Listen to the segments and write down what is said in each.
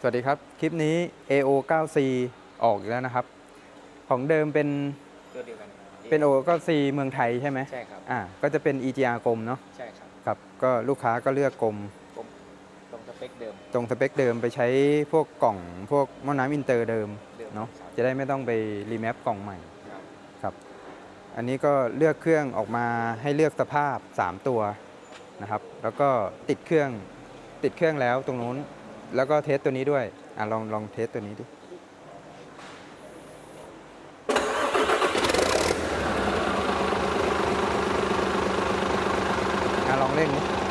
สวัสดีครับ คลิปนี้ AO 9 C ออกอีกแล้วนะครับ ของเดิมเป็นตัวเดียวกันเป็น AO 9 C เมืองไทยใช่ไหมใช่ครับอ่าก็จะเป็น EGR กลมเนาะใช่ครับครับ ก็ลูกค้าก็เลือกกลมผมตรงสเปคเดิม ตรงสเปคเดิมไปใช้พวกกล่องพวกหม้อน้ำอินเตอร์เดิมเดิมเนาะครับจะได้ไม่ต้องไปรีแมปกล่องใหม่ครับครับ อันนี้ก็เลือกเครื่องออกมาให้เลือกสภาพ 3 ตัวนะครับ แล้วก็ติดเครื่องติดเครื่องแล้วตรงนู้น แล้วก็เทสตัวนี้ด้วย อะลองลองเทสตัวนี้ดิอะลองเล่นดิอัน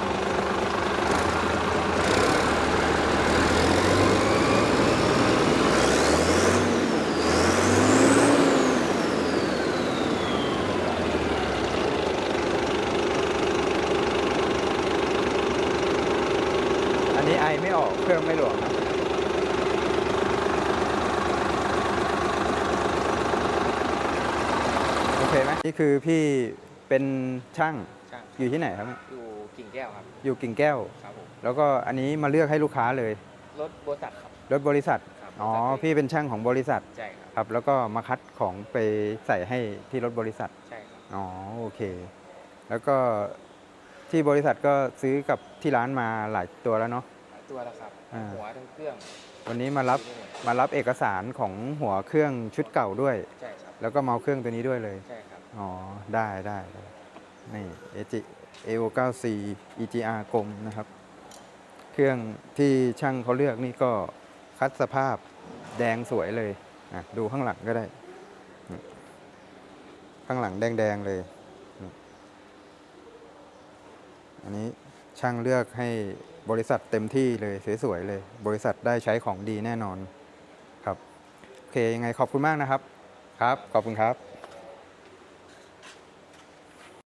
อไม่ออกเครื่องไม่หลวมนะโอเคไหมนี่คือพี่เป็นช่างช่างอยู่ที่ไหนครับ อยู่กิ่งแก้วครับ อยู่กิ่งแก้ว ครับผม แล้วก็อันนี้มาเลือกให้ลูกค้าเลย รถบริษัทครับ รถบริษัท ครับอ๋อ บริษัท พี่เป็นช่างของบริษัทใช่ครับ ครับ แล้วก็มาคัดของไปใส่ให้ที่รถบริษัท ใช่ครับ อ๋อ โอเค แล้วก็ที่บริษัทก็ซื้อกับที่ร้านมาหลายตัวแล้วเนาะหลาย ตัวแล้วครับ อ่า หัวทั้งเครื่องวันนี้มารับซื้อได้หมดมารับเอกสารของหัวเครื่องชุดเก่าด้วย ใช่ครับแล้วก็เมาส์เครื่องตัวนี้ด้วยเลย ใช่ครับอ๋อ ได้ได้ได้นี่ AG AO 9 C EGR กลมนะครับ เครื่องที่ช่างเขาเลือกนี่ก็คัดสภาพแดงสวยเลยอะดูข้างหลังก็ได้นี่ข้างหลังแดง ๆ เลยนี่อันนี้ช่างเลือกให้ บริษัทเต็มที่เลยสวยๆเลย บริษัทได้ใช้ของดีแน่นอนครับโอเคยังไงขอบคุณมากนะครับครับ ขอบคุณครับ